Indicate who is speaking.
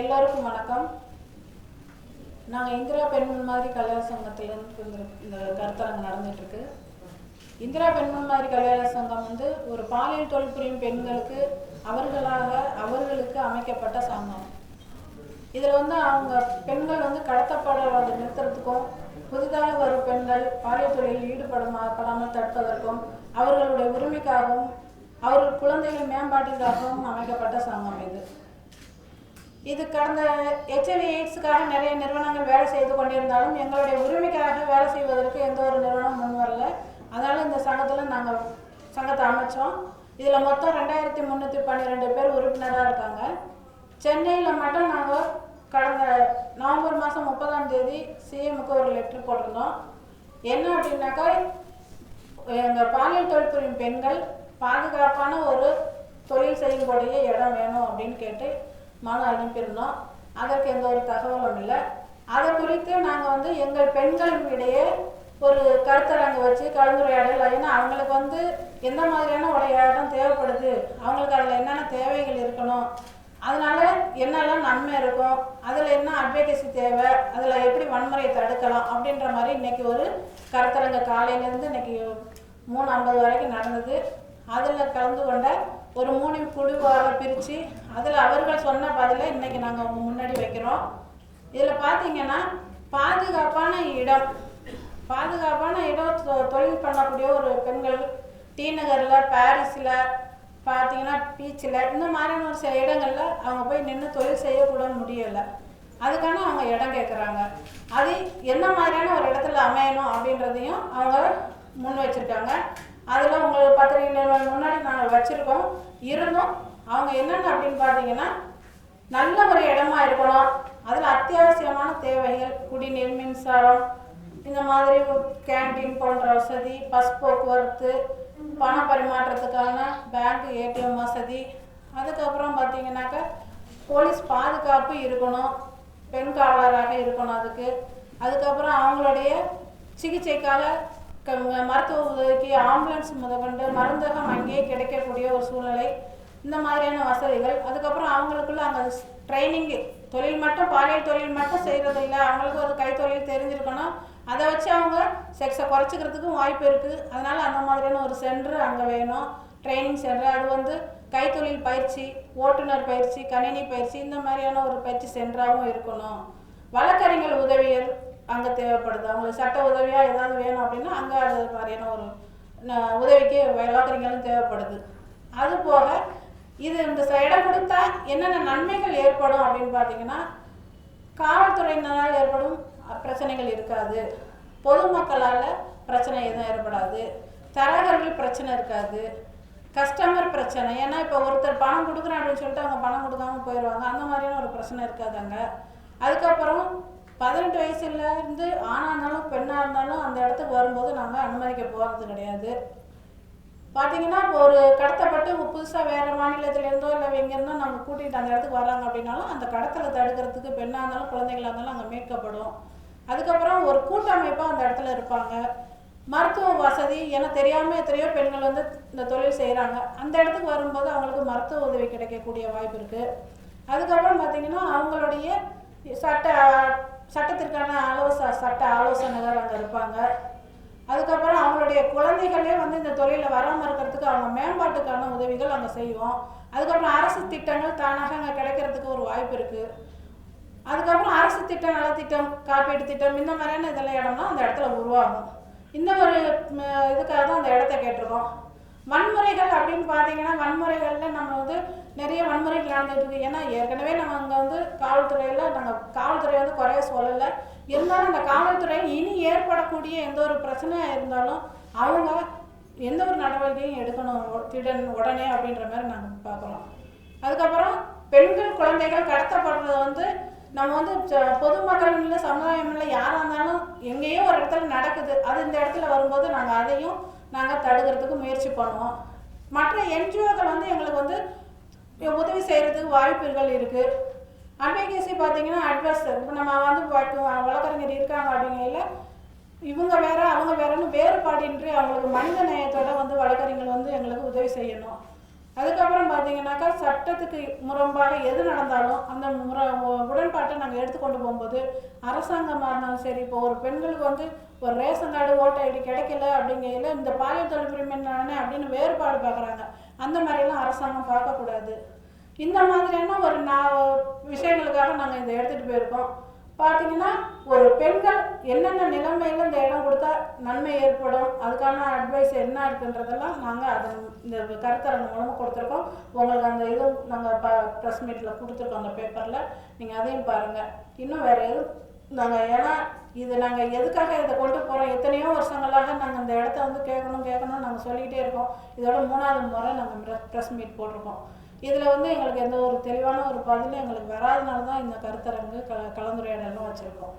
Speaker 1: எல்லோருக்கும் வணக்கம். நாங்கள் இந்திரா பெண்கள் மாதிரி கல்யாண சங்கத்திலேருந்து இந்த இந்த கருத்தரங்கு நடந்துகிட்ருக்கு இந்திரா பெண்கள் மாதிரி கல்யாண சங்கம் வந்து ஒரு பாலியல் தொழில் புரியும் பெண்களுக்கு அவர்களாக அவர்களுக்கு அமைக்கப்பட்ட சங்கம். இதில் வந்து அவங்க பெண்கள் வந்து கடத்தப்படாத நிறுத்துறதுக்கும் புதிதாக வரும் பெண்கள் பாலியல் தொழிலில் ஈடுபடுமா படாமல் தடுப்பதற்கும் அவர்களுடைய உரிமைக்காகவும் அவர்கள் குழந்தைகள் மேம்பாட்டிற்காகவும் அமைக்கப்பட்ட சங்கம் இது. இது கடந்த ஹெச்ஐவி எய்ட்ஸுக்காக நிறைய நிறுவனங்கள் வேலை செய்து கொண்டிருந்தாலும் எங்களுடைய உரிமைக்காக வேலை செய்வதற்கு எந்த ஒரு நிறுவனம் முன் வரல. அதனால் இந்த சங்கத்தில் நாங்கள் சங்கத்தை அமைச்சோம். இதில் மொத்தம் ரெண்டாயிரத்தி முந்நூற்றி பன்னிரெண்டு பேர் உறுப்பினராக இருக்காங்க. சென்னையில் மட்டும் நாங்கள் கடந்த நவம்பர் மாதம் முப்பதாம் தேதி சிஎம்க்கு ஒரு லெட்டர் போட்டிருந்தோம். என்ன அப்படின்னாக்கா எங்கள் பாலியல் தொழில் புரியும் பெண்கள் பாதுகாப்பான ஒரு தொழில் செய்யக்கூடிய இடம் வேணும் அப்படின்னு கேட்டு மனு அனுப்பியிருந்தோம் அதற்கு எந்த ஒரு தகவலும் இல்லை. அதை குறித்து நாங்கள் வந்து எங்கள் பெண்களிடையே ஒரு கருத்தரங்கு வச்சு கலந்துரையாடல் ஏன்னா அவங்களுக்கு வந்து எந்த மாதிரியான ஒரு தேவைப்படுது? அவங்களுக்கு அதில் என்னென்ன தேவைகள் இருக்கணும்? அதனால என்னெல்லாம் நன்மை இருக்கும்? அதில் என்ன அட்வொகேசி தேவை? அதில் எப்படி வன்முறையை தடுக்கலாம்? அப்படின்ற மாதிரி இன்னைக்கு ஒரு கருத்தரங்க காலையிலேருந்து இன்னைக்கு மூணு ஐம்பது வரைக்கும் நடந்தது. அதில் கலந்து கொண்ட ஒரு மூணு குழுவாக பிரித்து அதில் அவர்கள் சொன்ன பதிலை இன்னைக்கு நாங்கள் முன்னாடி வைக்கிறோம். இதில் பார்த்தீங்கன்னா பாதுகாப்பான இடம். பாதுகாப்பான இடம் தொ- தொழில் பண்ணக்கூடிய ஒரு பெண்கள் டி நகரில் பாரிஸில் பார்த்தீங்கன்னா பீச்சில் இந்த மாதிரியான ஒரு சில இடங்களில் அவங்க போய் நின்று தொழில் செய்யக்கூட முடியலை. அதுக்கான அவங்க இடம் கேட்குறாங்க. அது என்ன மாதிரியான ஒரு இடத்துல அமையணும் அப்படின்றதையும் அவங்க முன் வச்சுருக்காங்க. அதில் உங்கள் பத்திரிகை நிறுவனம் முன்னாடி நாங்கள் வச்சுருக்கோம். இருந்தும் அவங்க என்னென்ன அப்படின்னு பார்த்தீங்கன்னா நல்ல ஒரு இடமா இருக்கணும் அதில் அத்தியாவசியமான தேவைகள் குடிநீர் மின்சாரம் இந்த மாதிரி கேண்டீன் போன்ற வசதி பஸ் போக்குவரத்து பண பரிமாற்றத்துக்கான பேங்க் ஏடிஎம் வசதி. அதுக்கப்புறம் பார்த்தீங்கன்னாக்கா போலீஸ் பாதுகாப்பு இருக்கணும். பெண் காவலராக இருக்கணும் அதுக்கு. அதுக்கப்புறம் அவங்களுடைய சிகிச்சைக்காக மருத்துவ உதவிக்கு ஆம்புலன்ஸ் முதற்கொண்டு மருந்தகம் அங்கேயே கிடைக்கக்கூடிய ஒரு சூழ்நிலை. இந்த மாதிரியான வசதிகள். அதுக்கப்புறம் அவங்களுக்குள்ள அங்கே ட்ரைனிங்கு தொழில் மட்டும் பாலியல் தொழில் மட்டும் செய்கிறது இல்லை. அவங்களுக்கு ஒரு கைத்தொழில் தெரிஞ்சிருக்கணும். அதை வச்சு அவங்க செக்ஸை குறைச்சிக்கிறதுக்கும் வாய்ப்பு இருக்குது அதனால் அந்த மாதிரியான ஒரு சென்டர் அங்கே வேணும். ட்ரைனிங் சென்டர் அது வந்து கைத்தொழில் பயிற்சி ஓட்டுநர் பயிற்சி கணினி பயிற்சி இந்த மாதிரியான ஒரு பயிற்சி சென்டராகவும் இருக்கணும். வழக்கறிஞர் உதவியர் அங்கே தேவைப்படுது. அவங்களுக்கு சட்ட உதவியாக ஏதாவது வேணும் அப்படின்னா அங்கே அது மாதிரியான ஒரு ந- உதவிக்கு வழக்கறிஞர்களும் தேவைப்படுது. அது போக இது இந்த இடம் கொடுத்தா என்னென்ன நன்மைகள் ஏற்படும் அப்படின்னு பார்த்தீங்கன்னா காவல்துறையினரால் ஏற்படும் பிரச்சனைகள் இருக்காது. பொதுமக்களால் பிரச்சனை எதுவும் ஏற்படாது. தரகர்கள் பிரச்சனை இருக்காது. கஸ்டமர் பிரச்சனை ஏன்னா இப்போ ஒருத்தர் பணம் கொடுக்குறேன் அப்படின்னு சொல்லிட்டு அவங்க பணம் கொடுக்காம போயிடுவாங்க அந்த மாதிரியான ஒரு பிரச்சனை இருக்காது அங்கே. அதுக்கப்புறம் பதினெட்டு வயசுல இருந்து ஆணாக இருந்தாலும் பெண்ணாக இருந்தாலும் அந்த இடத்துக்கு வரும்போது நாங்கள் அனுமதிக்க போகிறது கிடையாது. பார்த்தீங்கன்னா இப்போ ஒரு கடத்தப்பட்டு புதுசாக வேறு மாநிலத்திலேருந்தோ இல்லை எங்கேருந்தோ நம்ம கூட்டிகிட்டு அந்த இடத்துக்கு வராங்க அப்படின்னாலும் அந்த கடத்தலை தடுக்கிறதுக்கு பெண்ணாக இருந்தாலும் குழந்தைகளாக இருந்தாலும் அங்கே மீட்கப்படும். அதுக்கப்புறம் ஒரு கூட்டமைப்பாக அந்த இடத்துல இருப்பாங்க. மருத்துவ வசதி ஏன்னா தெரியாமல் எத்தனையோ பெண்கள் வந்து இந்த தொழில் செய்கிறாங்க அந்த இடத்துக்கு வரும்போது அவங்களுக்கு மருத்துவ உதவி கிடைக்கக்கூடிய வாய்ப்பு இருக்குது அதுக்கப்புறம் பார்த்தீங்கன்னா அவங்களுடைய சட்ட சட்டத்திற்கான ஆலோச சட்ட ஆலோசனைகள் அங்கே இருப்பாங்க. அதுக்கப்புறம் அவங்களுடைய குழந்தைகளே வந்து இந்த தொழிலில் வராமல் இருக்கிறதுக்கு அவங்க மேம்பாட்டுக்கான உதவிகள் அங்கே செய்வோம். அதுக்கப்புறம் அரசு திட்டங்கள் தானாக அங்கே கிடைக்கிறதுக்கு ஒரு வாய்ப்பு இருக்குது அதுக்கப்புறம் அரசு திட்டம் நலத்திட்டம் காப்பீட்டு திட்டம் இந்த மாதிரியான இதெல்லாம் இடம்னா அந்த இடத்துல உருவாகும். இந்த ஒரு இதுக்காக தான் அந்த இடத்த கேட்டிருக்கோம். வன்முறைகள் அப்படின்னு பார்த்தீங்கன்னா வன்முறைகளில் நம்ம வந்து நிறைய வன்முறைகள் நடந்துட்டு இருக்கு. ஏன்னா ஏற்கனவே நம்ம அங்கே வந்து காவல்துறையில் நாங்கள் காவல்துறை வந்து குறைய சொல்லலை. இருந்தாலும் அந்த காவல்துறை இனி ஏற்படக்கூடிய எந்த ஒரு பிரச்சனையாக இருந்தாலும் அவங்க எந்த ஒரு நடவடிக்கையும் எடுக்கணும். திடன் உடனே அப்படின்ற மாதிரி நாங்கள் பார்க்குறோம். அதுக்கப்புறம் பெண்கள் குழந்தைகள் கடத்தப்படுறது வந்து நம்ம வந்து ச- பொதுமக்கள் இல்லை சமுதாயம் இல்லை யாராக இருந்தாலும் எங்கேயோ ஒரு இடத்துல நடக்குது. அது இந்த இடத்துல வரும்போது நாங்கள் அதையும் நாங்கள் தடுக்கிறதுக்கு முயற்சி பண்ணுவோம். மற்ற என்ஜிஓக்கள் வந்து எங்களுக்கு வந்து உதவி செய்கிறதுக்கு வாய்ப்புகள் இருக்குது அட்வொகேசி பார்த்தீங்கன்னா அட்வைசர் இப்போ நம்ம வந்து வழக்கறிஞர் இருக்காங்க அப்படிங்கையில் இவங்க வேற அவங்க வேறன்னு வேறுபாடின்றி அவங்களுக்கு மனித நேயத்தோட வந்து வழக்கறிஞர்கள் வந்து எங்களுக்கு உதவி செய்யணும். அதுக்கப்புறம் பார்த்தீங்கன்னாக்கா சட்டத்துக்கு முரம்பாக எது நடந்தாலும் அந்த முற உடன்பாட்டை நாங்கள் எடுத்துக்கொண்டு போகும்போது அரசாங்கமாக இருந்தாலும் சரி இப்போ ஒரு பெண்களுக்கு வந்து ஒரு ரேஷன் கார்டு ஓட்டை ஐடி கிடைக்கல அப்படிங்கையில் இந்த பாலியல் தொழில்பிரிமை அப்படின்னு வேறுபாடு பார்க்குறாங்க அந்த மாதிரிலாம் அரசாங்கம் பார்க்கக்கூடாது. இந்த மாதிரியான ஒரு நான் விஷயங்களுக்காக நாங்கள் இதை எடுத்துகிட்டு போயிருக்கோம். பார்த்தீங்கன்னா ஒரு பெண்கள் என்னென்ன நிலைமையில் இந்த இடம் கொடுத்தா நன்மை ஏற்படும் அதுக்கான அட்வைஸ் என்ன இருக்குன்றதெல்லாம் நாங்கள் அதை இந்த கருத்தரங்கு மூலமாக கொடுத்துருக்கோம். உங்களுக்கு அந்த இதுவும் நாங்கள் ப ப்ரெஸ் மீட்டில் கொடுத்துருக்கோம் அந்த பேப்பரில் நீங்கள் அதையும் பாருங்கள் இன்னும் வேறு எதுவும்? நாங்கள் ஏன்னா இது நாங்கள் எதுக்காக இதை கொண்டு போகிறோம் எத்தனையோ வருஷங்களாக நாங்கள் இந்த இடத்த வந்து கேட்கணும் கேட்கணும் நாங்கள் சொல்லிக்கிட்டே இருக்கோம். இதோட மூணாவது முறை நாங்கள் ப்ரெஸ் மீட் போட்டிருக்கோம். இதில் வந்து எங்களுக்கு எந்த ஒரு தெளிவான ஒரு பதிலும் எங்களுக்கு வராதனால தான் இந்த கருத்தரங்கு க கலந்துரையாடலும் வச்சுருக்கோம்.